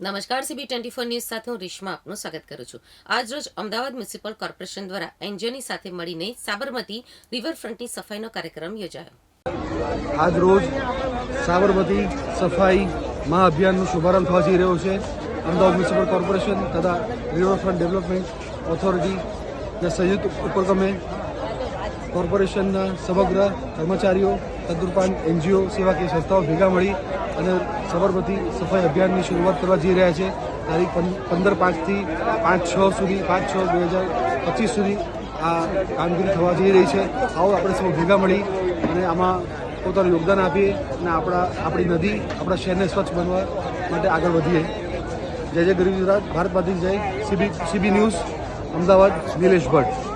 નમસ્કાર CB twenty four news સાથે હું રેશમા આપનું સ્વાગત કરું છું. આજ રોજ અમદાવાદ મ્યુનિસિપલ કોર્પોરેશન દ્વારા એનજીઓની સાથે મળીને સાબરમતી રિવરફ્રન્ટની સફાઈનો કાર્યક્રમ યોજાયો. આજ રોજ સાબરમતી સફાઈ મહાઅભિયાનનો શુભારંભ થવા જઈ રહ્યો છે. અમદાવાદ મ્યુનિસિપલ કોર્પોરેશન તથા રિવરફ્રન્ટ ડેવલપમેન્ટ ઓથોરિટીના સંયુક્ત ઉપક્રમે કોર્પોરેશનના સમગ્ર કર્મચારીઓ તદુપરાંત એનજીઓ, સેવાકીય સંસ્થાઓ ભેગા મળી અને સબરમતી સફાઈ અભિયાનની શરૂઆત કરવા જઈ રહ્યા છે. તારીખ પંદર પાંચથી પાંચ છ સુધી, પાંચ છ બે હજાર પચીસ સુધી આ કામગીરી થવા જઈ રહી છે. આવો આપણે સૌ ભેગા મળી અને આમાં પોતાનું યોગદાન આપીએ અને આપણા, આપણી નદી, આપણા શહેરને સ્વચ્છ બનવા માટે આગળ વધીએ. જય જય ગરીબ ગુજરાત, ભારત માતા જય. CB CB news, Ahmedabad, Nilesh Bhatt.